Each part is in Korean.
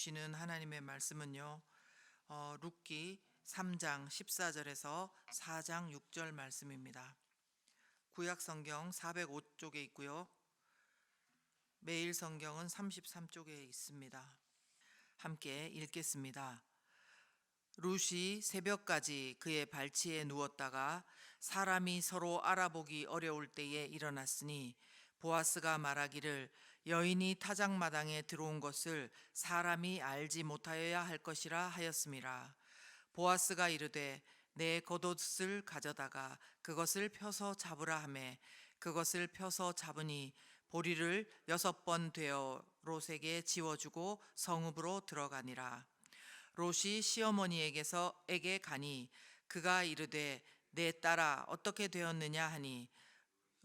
주시는 하나님의 말씀은요. 어, 룻기 3장 14절에서 4장 6절 말씀입니다. 구약 성경 405쪽에 있고요. 매일 성경은 33쪽에 있습니다. 함께 읽겠습니다. 룻이 새벽까지 그의 발치에 누웠다가 사람이 서로 알아보기 어려울 때에 일어났으니 보아스가 말하기를 여인이 타작마당에 들어온 것을 사람이 알지 못하여야 할 것이라 하였음이라 보아스가 이르되 내 겉옷을 가져다가 그것을 펴서 잡으라 하매 그것을 펴서 잡으니 보리를 여섯 번 되어 롯에게 지워주고 성읍으로 들어가니라. 롯이 시어머니에게서 에게 가니 그가 이르되 내 딸아 어떻게 되었느냐 하니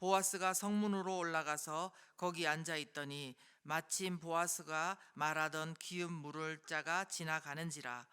보아스가 성문으로 올라가서 거기 앉아 있더니 마침 보아스가 말하던 기업 물을 자가 지나가는지라.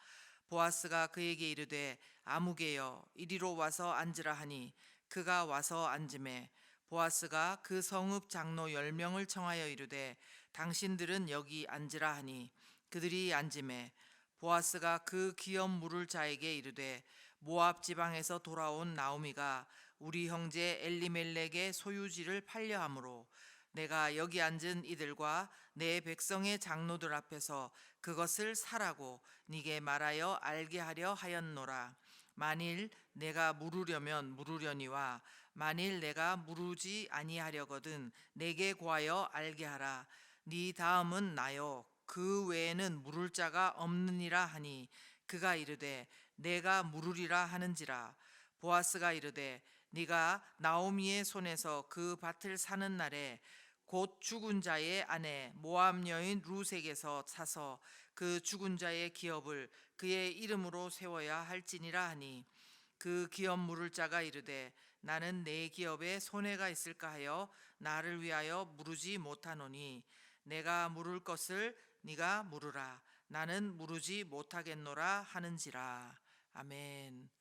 보아스가 그에게 이르되 아무개여 이리로 와서 앉으라 하니 그가 와서 앉음에 보아스가 그 성읍 장로 열 명을 청하여 이르되 당신들은 여기 앉으라 하니 그들이 앉음에 보아스가 그 기업 물을 자에게 이르되 모압 지방에서 돌아온 나오미가 우리 형제 엘리멜렉의 소유지를 팔려 함으로 내가 여기 앉은 이들과 내 백성의 장로들 앞에서 그것을 사라고 네게 말하여 알게 하려 하였노라. 만일 내가 물으려면 물으려니와 만일 내가 물으지 아니하려거든 내게 구하여 알게 하라. 네 다음은 나요. 그 외에는 물을 자가 없느니라 하니 그가 이르되 내가 물으리라 하는지라. 보아스가 이르되 네가 나오미의 손에서 그 밭을 사는 날에 곧 죽은 자의 아내 모압 여인 룻에게서 사서 그 죽은 자의 기업을 그의 이름으로 세워야 할지니라 하니 그 기업 물을 자가 이르되 나는 내 기업에 손해가 있을까 하여 나를 위하여 물으지 못하노니 내가 물을 것을 네가 물으라 나는 물으지 못하겠노라 하는지라 아멘.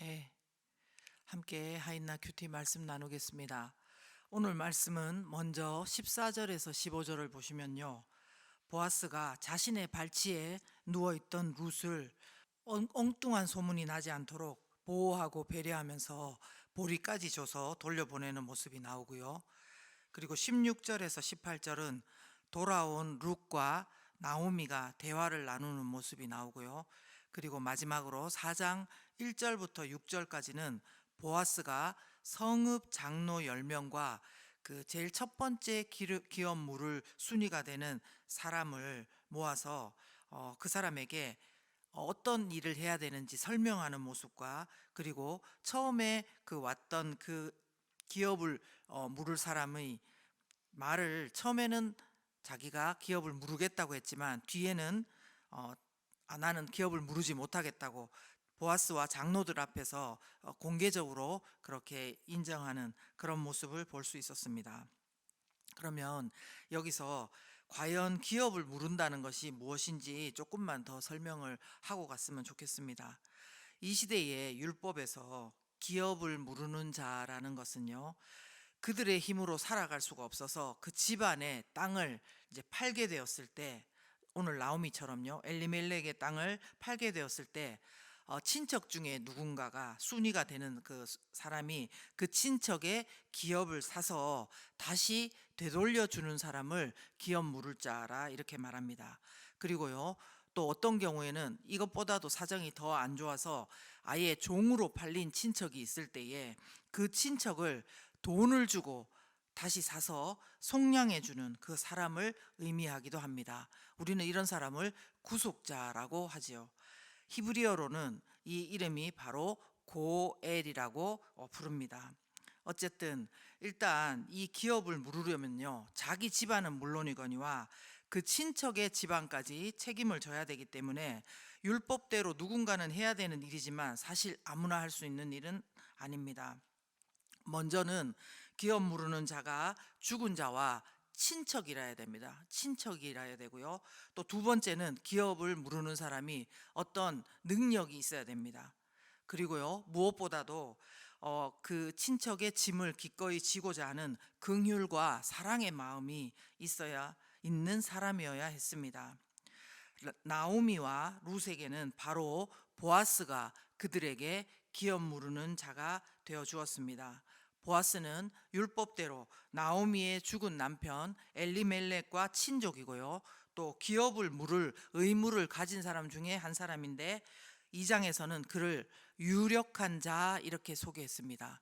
네. 함께 하인나 큐티 말씀 나누겠습니다. 오늘 말씀은 먼저 14절에서 15절을 보시면요. 보아스가 자신의 발치에 누워 있던 룻을 엉- 엉뚱한 소문이 나지 않도록 보호하고 배려하면서 보리까지 줘서 돌려보내는 모습이 나오고요. 그리고 16절에서 18절은 돌아온 룻과 나오미가 대화를 나누는 모습이 나오고요. 그리고 마지막으로 4장 1절부터 6절까지는 보아스가 성읍 장로 10명과 그 제일 첫 번째 기업 물을 순위가 되는 사람을 모아서 어, 그 사람에게 어떤 일을 해야 되는지 설명하는 모습과 그리고 처음에 그 왔던 그 기업을 어, 물을 사람의 말을 처음에는 자기가 기업을 물으겠다고 했지만 뒤에는 어, 아, 나는 기업을 물으지 못하겠다고 보아스와 장로들 앞에서 어, 공개적으로 그렇게 인정하는 그런 모습을 볼 수 있었습니다. 그러면 여기서 과연 기업을 물은다는 것이 무엇인지 조금만 더 설명을 하고 갔으면 좋겠습니다. 이 시대의 율법에서 기업을 물으는 자라는 것은요, 그들의 힘으로 살아갈 수가 없어서 그 집안의 땅을 이제 팔게 되었을 때, 오늘 나오미처럼요, 엘리멜렉의 땅을 팔게 되었을 때, 어, 친척 중에 누군가가 순위가 되는 그 사람이 그 친척의 기업을 사서 다시 되돌려 주는 사람을 기업 물을 자라 이렇게 말합니다. 그리고요. 또 어떤 경우에는 이것보다도 사정이 더 안 좋아서 아예 종으로 팔린 친척이 있을 때에 그 친척을 돈을 주고 다시 사서 속량해 주는 그 사람을 의미하기도 합니다. 우리는 이런 사람을 구속자라고 하지요. 히브리어로는 이 이름이 바로 고엘이라고 어, 부릅니다. 어쨌든 일단 이 기업을 물으려면요 자기 집안은 물론이거니와 그 친척의 집안까지 책임을 져야 되기 때문에 율법대로 누군가는 해야 되는 일이지만 사실 아무나 할 수 있는 일은 아닙니다. 먼저는 기업 무르는 자가 죽은 자와 친척이라야 됩니다. 친척이라야 되고요. 또 두 번째는 기업을 무르는 사람이 어떤 능력이 있어야 됩니다. 그리고요 무엇보다도 어, 그 친척의 짐을 기꺼이 지고자 하는 긍휼과 사랑의 마음이 있어야 있는 사람이어야 했습니다. 라- 나오미와 룻에게는 바로 보아스가 그들에게 기업 무르는 자가 되어 주었습니다. 보아스는 율법대로 나오미의 죽은 남편 엘리멜렉과 친족이고요. 또 기업을 물을 의무를 가진 사람 중에 한 사람인데 이 장에서는 그를 유력한 자 이렇게 소개했습니다.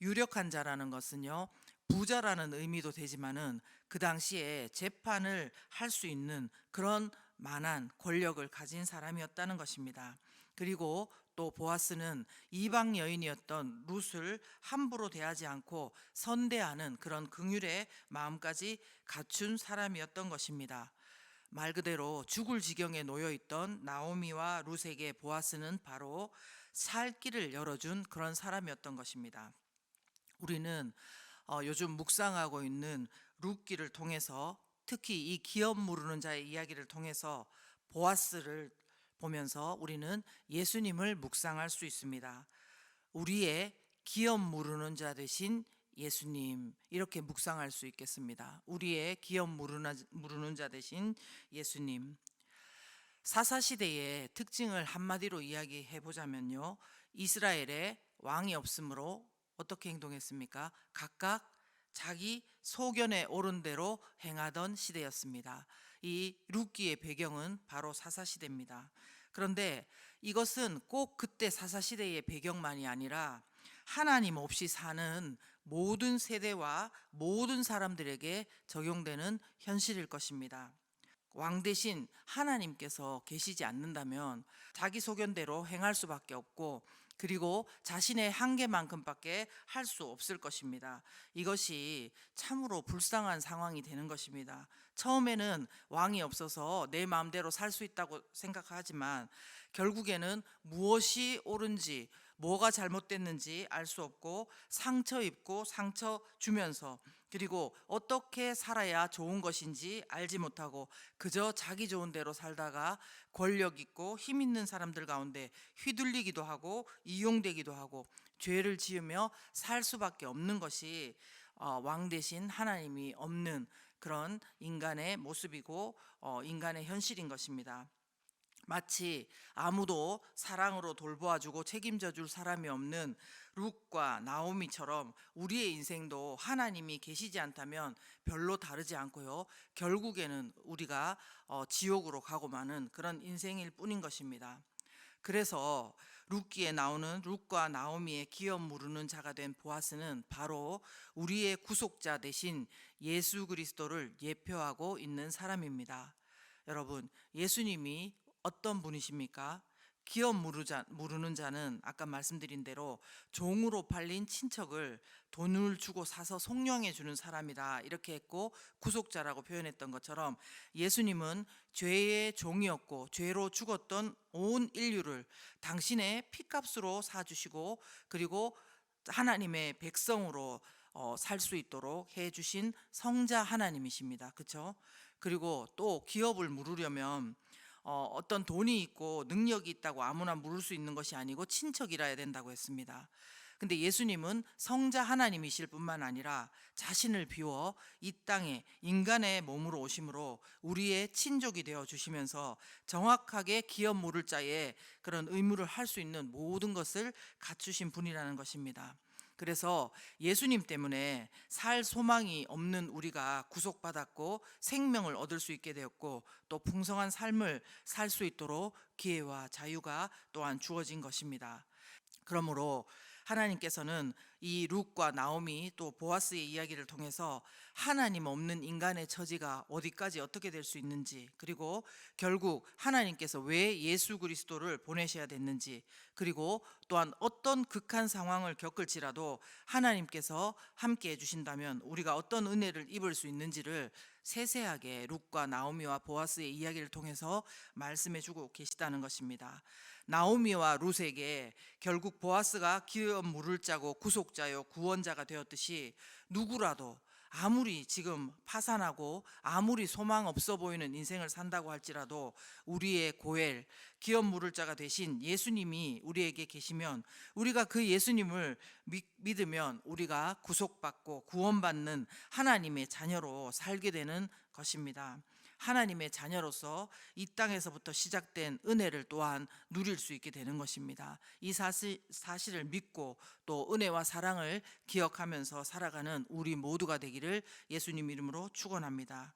유력한 자라는 것은요. 부자라는 의미도 되지만은 그 당시에 재판을 할 수 있는 그런 만한 권력을 가진 사람이었다는 것입니다. 그리고 또 보아스는 이방 여인이었던 룻을 함부로 대하지 않고 선대하는 그런 긍휼의 마음까지 갖춘 사람이었던 것입니다. 말 그대로 죽을 지경에 놓여 있던 나오미와 룻에게 보아스는 바로 살 길을 열어준 그런 사람이었던 것입니다. 우리는 어, 요즘 묵상하고 있는 룻기를 통해서 특히 이 기업 무르는 자의 이야기를 통해서 보아스를 보면서 우리는 예수님을 묵상할 수 있습니다. 우리의 기업 무르는 자 되신 예수님 이렇게 묵상할 수 있겠습니다. 우리의 기업 무르는 자 되신 예수님. 사사 시대의 특징을 한마디로 이야기해 보자면요. 이스라엘에 왕이 없으므로 어떻게 행동했습니까? 각각 자기 소견에 오른 대로 행하던 시대였습니다. 이 룻기의 배경은 바로 사사 시대입니다. 그런데 이것은 꼭 그때 사사 시대의 배경만이 아니라 하나님 없이 사는 모든 세대와 모든 사람들에게 적용되는 현실일 것입니다. 왕 대신 하나님께서 계시지 않는다면 자기 소견대로 행할 수밖에 없고 그리고 자신의 한계만큼밖에 할 수 없을 것입니다. 이것이 참으로 불쌍한 상황이 되는 것입니다. 처음에는 왕이 없어서 내 마음대로 살 수 있다고 생각하지만 결국에는 무엇이 옳은지 뭐가 잘못됐는지 알 수 없고 상처 입고 상처 주면서 그리고 어떻게 살아야 좋은 것인지 알지 못하고 그저 자기 좋은 대로 살다가 권력 있고 힘 있는 사람들 가운데 휘둘리기도 하고 이용되기도 하고 죄를 지으며 살 수밖에 없는 것이 어, 왕 대신 하나님이 없는 그런 인간의 모습이고 어, 인간의 현실인 것입니다. 마치 아무도 사랑으로 돌보아주고 책임져 줄 사람이 없는 룩과 나오미처럼 우리의 인생도 하나님이 계시지 않다면 별로 다르지 않고요. 결국에는 우리가 어, 지옥으로 가고 마는 그런 인생일 뿐인 것입니다. 그래서 룻기에 나오는 룻과 나오미의 기업 무르는 자가 된 보아스는 바로 우리의 구속자 대신 예수 그리스도를 예표하고 있는 사람입니다. 여러분, 예수님이 어떤 분이십니까? 기업 무르자, 무르는 자는 아까 말씀드린 대로 종으로 팔린 친척을 돈을 주고 사서 속량해 주는 사람이다 이렇게 했고 구속자라고 표현했던 것처럼 예수님은 죄의 종이었고 죄로 죽었던 온 인류를 당신의 피값으로 사주시고 그리고 하나님의 백성으로 어, 살 수 있도록 해 주신 성자 하나님이십니다. 그렇죠? 그리고 또 기업을 물으려면 어, 어떤 돈이 있고 능력이 있다고 아무나 물을 수 있는 것이 아니고 친척이라야 된다고 했습니다. 근데 예수님은 성자 하나님이실 뿐만 아니라 자신을 비워 이 땅에 인간의 몸으로 오심으로 우리의 친족이 되어 주시면서 정확하게 기업 물을 자의 그런 의무를 할 수 있는 모든 것을 갖추신 분이라는 것입니다. 그래서 예수님 때문에 살 소망이 없는 우리가 구속받았고 생명을 얻을 수 있게 되었고 또 풍성한 삶을 살 수 있도록 기회와 자유가 또한 주어진 것입니다. 그러므로 하나님께서는 이 룩과 나오미 또 보아스의 이야기를 통해서 하나님 없는 인간의 처지가 어디까지 어떻게 될 수 있는지 그리고 결국 하나님께서 왜 예수 그리스도를 보내셔야 됐는지 그리고 또한 어떤 극한 상황을 겪을지라도 하나님께서 함께 해주신다면 우리가 어떤 은혜를 입을 수 있는지를 세세하게 룩과 나오미와 보아스의 이야기를 통해서 말씀해주고 계시다는 것입니다. 나오미와 룻에게 결국 보아스가 기업 물을 짜고 구속자요 구원자가 되었듯이 누구라도 아무리 지금 파산하고 아무리 소망 없어 보이는 인생을 산다고 할지라도 우리의 고엘 기업 물을 자가 되신 예수님이 우리에게 계시면 우리가 그 예수님을 믿- 믿으면 우리가 구속받고 구원받는 하나님의 자녀로 살게 되는 것입니다. 하나님의 자녀로서 이 땅에서부터 시작된 은혜를 또한 누릴 수 있게 되는 것입니다. 이 사실, 사실을 믿고 또 은혜와 사랑을 기억하면서 살아가는 우리 모두가 되기를 예수님 이름으로 축원합니다.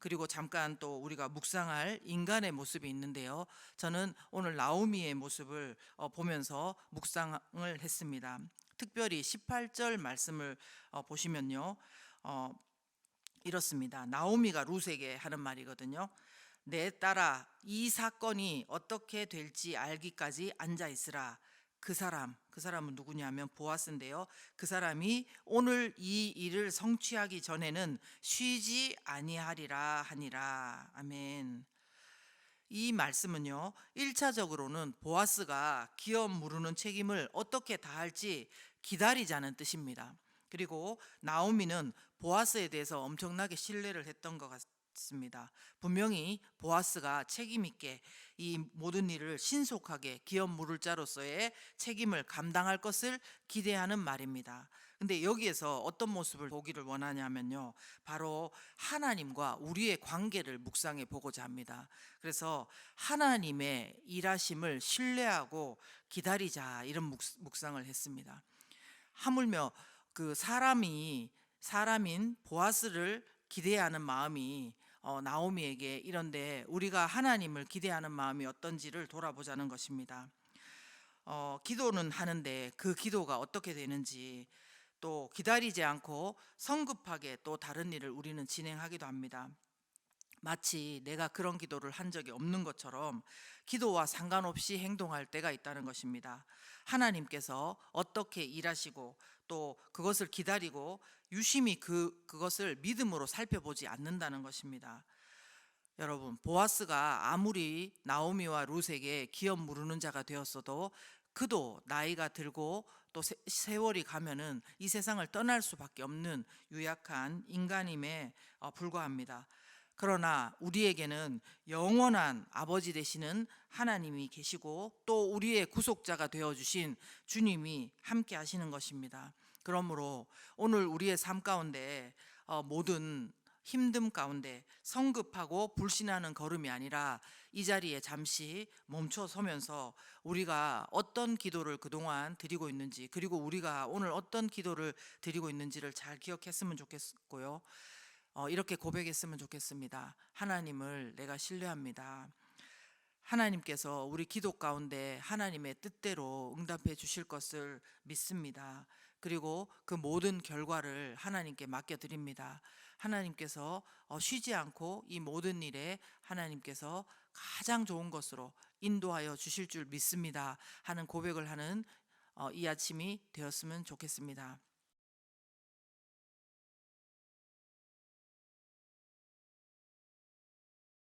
그리고 잠깐 또 우리가 묵상할 인간의 모습이 있는데요. 저는 오늘 나오미의 모습을 어, 보면서 묵상을 했습니다. 특별히 18절 말씀을 어, 보시면요. 어, 이렇습니다. 나오미가 룻에게 하는 말이거든요. 내 딸아 이 사건이 어떻게 될지 알기까지 앉아 있으라. 그 사람, 그 사람은 누구냐면 보아스인데요. 그 사람이 오늘 이 일을 성취하기 전에는 쉬지 아니하리라 하니라. 아멘. 이 말씀은요, 1차적으로는 보아스가 기업 무르는 책임을 어떻게 다할지 기다리자는 뜻입니다. 그리고 나오미는 보아스에 대해서 엄청나게 신뢰를 했던 것 같습니다. 분명히 보아스가 책임 있게 이 모든 일을 신속하게 기업 물을 자로서의 책임을 감당할 것을 기대하는 말입니다. 근데 여기에서 어떤 모습을 보기를 원하냐면요. 바로 하나님과 우리의 관계를 묵상해 보고자 합니다. 그래서 하나님의 일하심을 신뢰하고 기다리자 이런 묵- 묵상을 했습니다. 하물며 그 사람이 사람인 보아스를 기대하는 마음이 어, 나오미에게 이런데 우리가 하나님을 기대하는 마음이 어떤지를 돌아보자는 것입니다. 어, 기도는 하는데 그 기도가 어떻게 되는지 또 기다리지 않고 성급하게 또 다른 일을 우리는 진행하기도 합니다. 마치 내가 그런 기도를 한 적이 없는 것처럼 기도와 상관없이 행동할 때가 있다는 것입니다. 하나님께서 어떻게 일하시고 또 그것을 기다리고 유심히 그 그것을 믿음으로 살펴보지 않는다는 것입니다. 여러분 보아스가 아무리 나오미와 룻에게 기업 무르는 자가 되었어도 그도 나이가 들고 또 세- 세월이 가면은 이 세상을 떠날 수밖에 없는 유약한 인간임에 어, 불과합니다. 그러나 우리에게는 영원한 아버지 되시는 하나님이 계시고 또 우리의 구속자가 되어 주신 주님이 함께 하시는 것입니다. 그러므로 오늘 우리의 삶 가운데 어, 모든 힘듦 가운데 성급하고 불신하는 걸음이 아니라 이 자리에 잠시 멈춰 서면서 우리가 어떤 기도를 그동안 드리고 있는지 그리고 우리가 오늘 어떤 기도를 드리고 있는지를 잘 기억했으면 좋겠고요. 어, 이렇게 고백했으면 좋겠습니다. 하나님을 내가 신뢰합니다. 하나님께서 우리 기도 가운데 하나님의 뜻대로 응답해 주실 것을 믿습니다. 그리고 그 모든 결과를 하나님께 맡겨 드립니다. 하나님께서 어, 쉬지 않고 이 모든 일에 하나님께서 가장 좋은 것으로 인도하여 주실 줄 믿습니다. 하는 고백을 하는 어, 이 아침이 되었으면 좋겠습니다.